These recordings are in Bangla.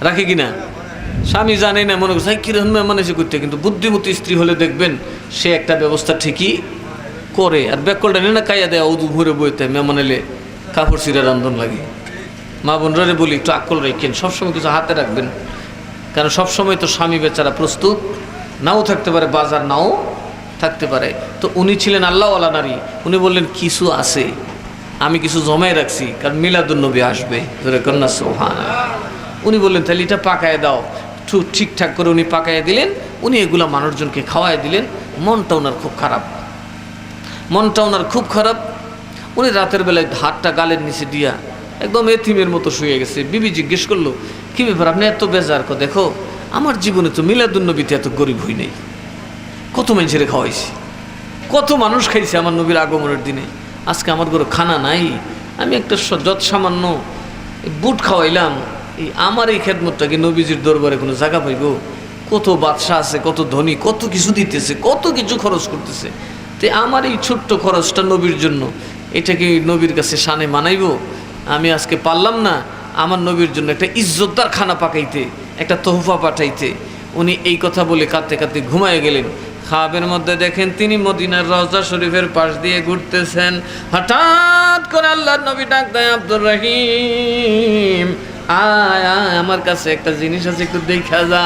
রাখে কিনা? স্বামী জানে না, মনে করছে কীরকম এসে করতে? কিন্তু বুদ্ধিমতী স্ত্রী হলে দেখবেন সে একটা ব্যবস্থা ঠিকই করে। আর ব্যাকলটা নিয়ে না কাইয়া দেয় উদু ভরে বইতে মেহমান এলে কাপড় সিরা রান্ধন লাগে। মা বোনরা বলি, একটু আকল রেখেন সবসময় কিছু হাতে রাখবেন। কারণ সবসময় তো স্বামী বেচারা প্রস্তুত, নাও থাকতে পারে, বাজার নাও থাকতে পারে। তো উনি ছিলেন আল্লাহওয়ালা নারী। উনি বললেন, কিছু আছে, আমি কিছু জমাই রাখছি। কারণ মিলাদুন্নবী আসবে। কন্যা সোহান উনি বললেন, তাহলে এটা পাকায় দাও। ঠিকঠাক করে উনি পাকায় দিলেন। উনি এগুলা মানুষজনকে খাওয়াই দিলেন। মনটা ওনার খুব খারাপ। মনটা ওনার খুব খারাপ। উনি রাতের বেলায় হাতটা গালের নিচে দিয়া একদম এথিমের মতো শুয়ে গেছে। বিবি জিজ্ঞেস করল, কি ব্যাপার? আপনি এত বেজার কো, দেখো, আমার জীবনে তো মিলাদুন্নবীতে এত গরিব হই নাই। কত মানুষের খাওয়াইছি? কত মানুষ খাইছে আমার নবীর আগমনের দিনে। আজকে আমার ঘরে খানা নাই। আমি একটা যত সামান্য বুট খাওয়াইলাম। এই আমার এই খেদমতটা কি নবীজির দরবারে কোনো জায়গা পাইব? কত বাদশাহ আছে, কত ধনী, কত কিছু দিতেছে, কত কিছু খরচ করতেছে। তে আমার এই ছোট্ট খরচটা নবীর জন্য, এটা কি নবীর কাছে শানে মানাইব? আমি আজকে পারলাম না আমার নবীর জন্য একটা ইজ্জতদার খানা পাকাইতে, একটা তোহফা পাঠাইতে। উনি এই কথা বলে কাঁদতে কাঁদতে ঘুমায় গেলেন। খাবের মধ্যে দেখেন তিনি মদিনার রওজা শরীফের পাশ দিয়ে ঘুরতেছেন। হঠাৎ করে আল্লাহ নবী ডাক দেয় আব্দুর রহিম। আয় আয়, আমার কাছে একটা জিনিস আছে, একটু দেখা যা।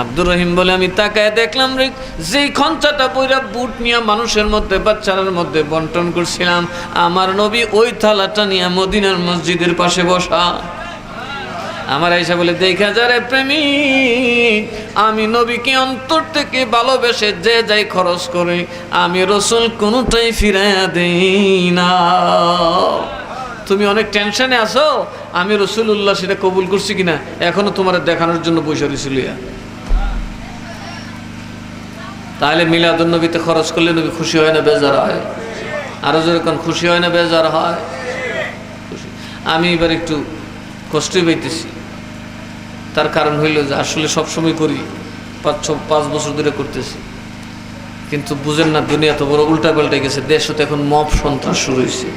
আব্দুর রহিম বলে, আমি তাকায় দেখলাম রে, যেই খঞ্চাটা বইরা বুট নিয়ে মানুষের মধ্যে, বাচ্চারার মধ্যে বন্টন করছিলাম, আমার নবী ওই থালাটা নিয়ে মদিনার মসজিদের পাশে বসা। আমার আইসা বলে, দেখা যারে প্রেমিক, আমি নবীকে অন্তর থেকে ভালোবেসে যে যাই খরচ করে, আমি রসুল কোনোটাই ফিরাইয়া দেই না। তুমি অনেক টেনশনে আছো? আমি রসুল্লাহ সেটা কবুল করছি কিনা? এখনও তোমার দেখানোর জন্য বসে রয়েছিল তাহলে মিলাদুল নবীতে খরচ করলে নবী খুশি হয় না, বেজার হয়? আরও যেরকম খুশি হয় না, বেজার হয়। আমি এবার একটু কষ্টই পাইতেছি তার কারণ হইল যে আসলে সবসময় করি, পাঁচ ছ, পাঁচ বছর ধরে করতেছি। কিন্তু বুঝেন না, দুনিয়া তো বড় উল্টা পাল্টে গেছে দেশে তো এখন মব সন্ত্রাস শুরু হয়েছে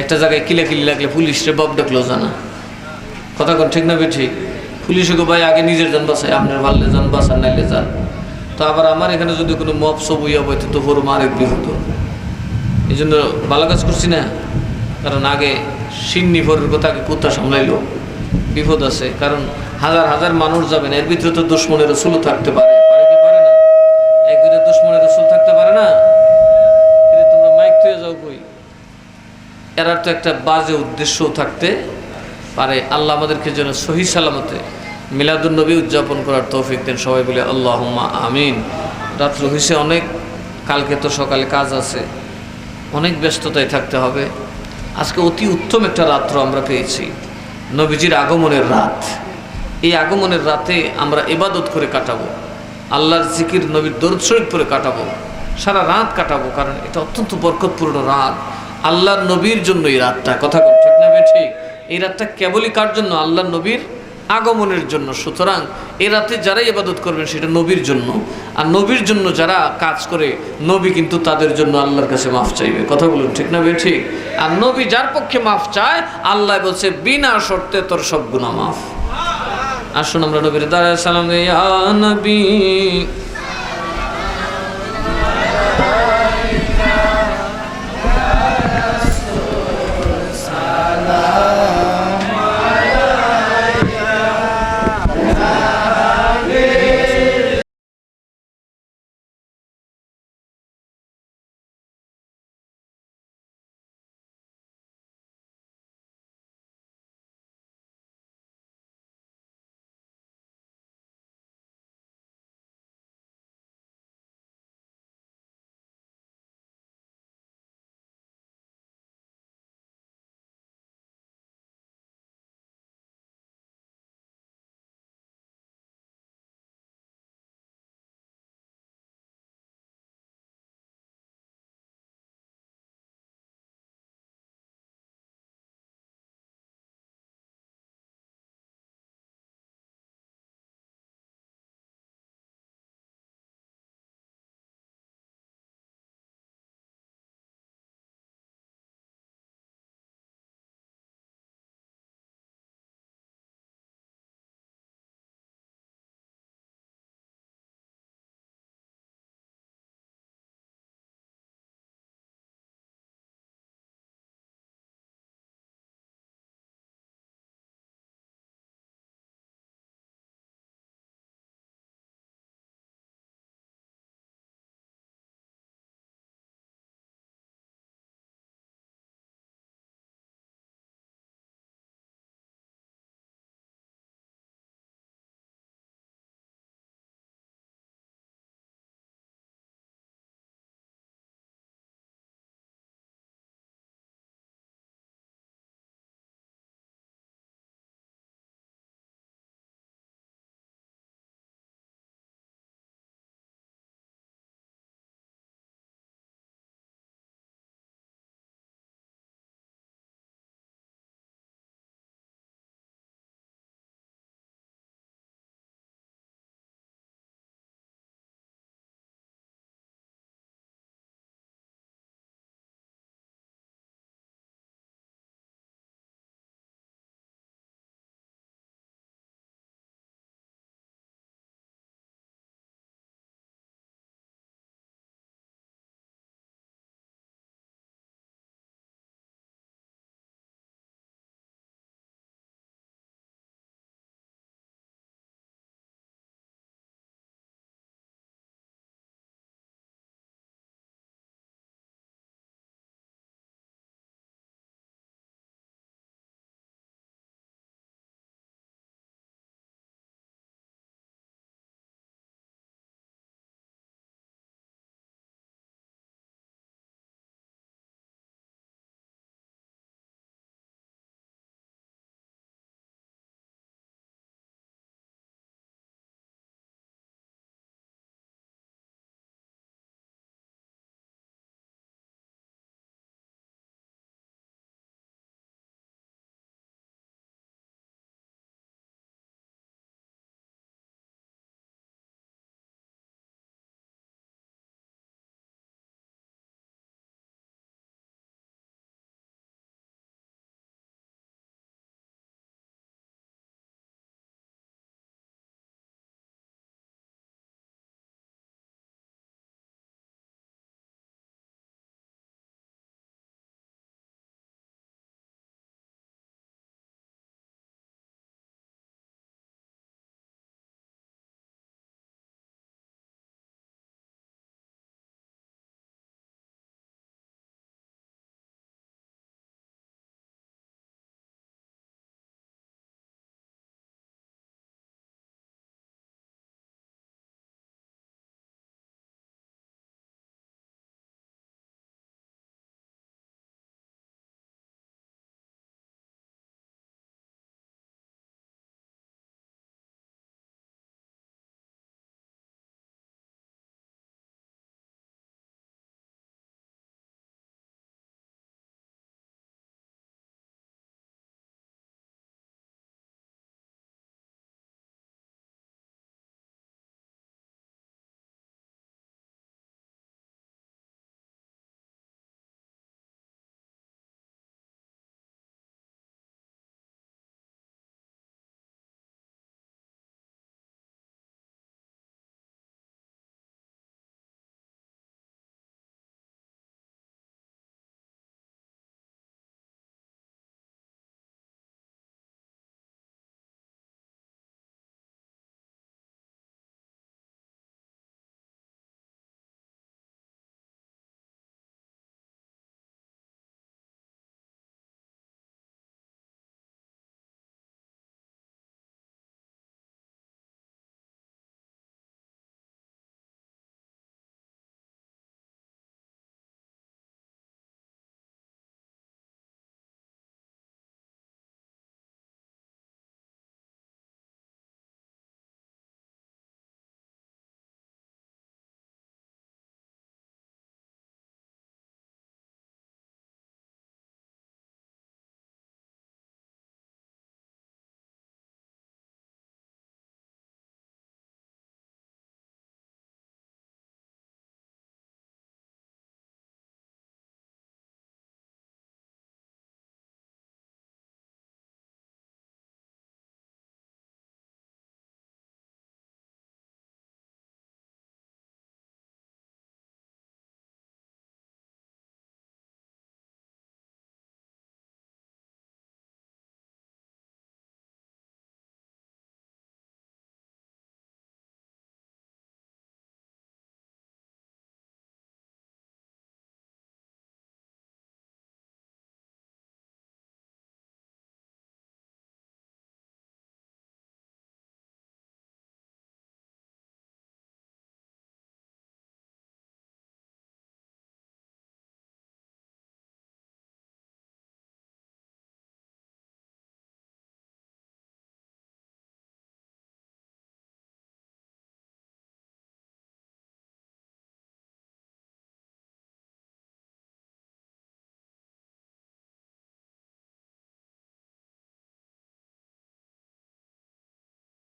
একটা জায়গায় কিলাকিলি লাগলে পুলিশরে বব ডাকলো জানা কথা কোন, ঠিক না বে ঠিক পুলিশকে ভাই, আগে নিজের যান বাসায় আপনার ভাললে যান বাসার নাইলে যান। তো আবার আমার এখানে যদি কোনো মব সব ইয়া বইতে, তো বড় মারেক বিহত এই জন্য ভালো কাজ করছি না। কারণ আগে সিন্নি ভরের কথা আগে কুত্তা সামলাইলো। বিপদ আছে, কারণ হাজার হাজার মানুষ যাবেন এর ভিতরে তো দুশ্মনের রসুলও থাকতে পারে না এক দুইটা দুশ্মনের রসুল থাকতে পারে না কিন্তু তোমরা মাইক থুয়ে যাও কই এরার তো একটা বাজে উদ্দেশ্যও থাকতে পারে। আল্লাহ আমাদেরকে যেন সহি সালামতে মিলাদুন্নবী উদযাপন করার তৌফিক দেন। সবাই বলে আল্লাহ আমিন। রাত্র হয়েছে অনেক, কালকে তো সকালে কাজ আছে। অনেক ব্যস্ততায় থাকতে হবে। আজকে অতি উত্তম একটা রাত্র আমরা পেয়েছি। নবীজির আগমনের রাত। এই আগমনের রাতে আমরা এবাদত করে কাটাবো। আল্লাহর জিকির নবীর দরদ শরীফ করে কাটাবো। সারা রাত কাটাবো, কারণ এটা অত্যন্ত বরকতপূর্ণ রাত। আল্লাহর নবীর জন্য এই রাতটা। কথা ঠিক না ঠিক? এই রাতটা কেবলই কার জন্য? আল্লাহর নবীর আগমনের জন্য। সুতরাং এ রাতে যারাই ইবাদত করবেন, সেটা নবীর জন্য। আর নবীর জন্য যারা কাজ করে, নবী কিন্তু তাদের জন্য আল্লাহর কাছে মাফ চাইবে। কথা বলুন, ঠিক না বে ঠিক? আর নবী যার পক্ষে মাফ চায়, আল্লাহ বলছে, বিনা শর্তে তোর সব গুণা মাফ। আসুন আমরা নবীর দাঁড়ায় সালাম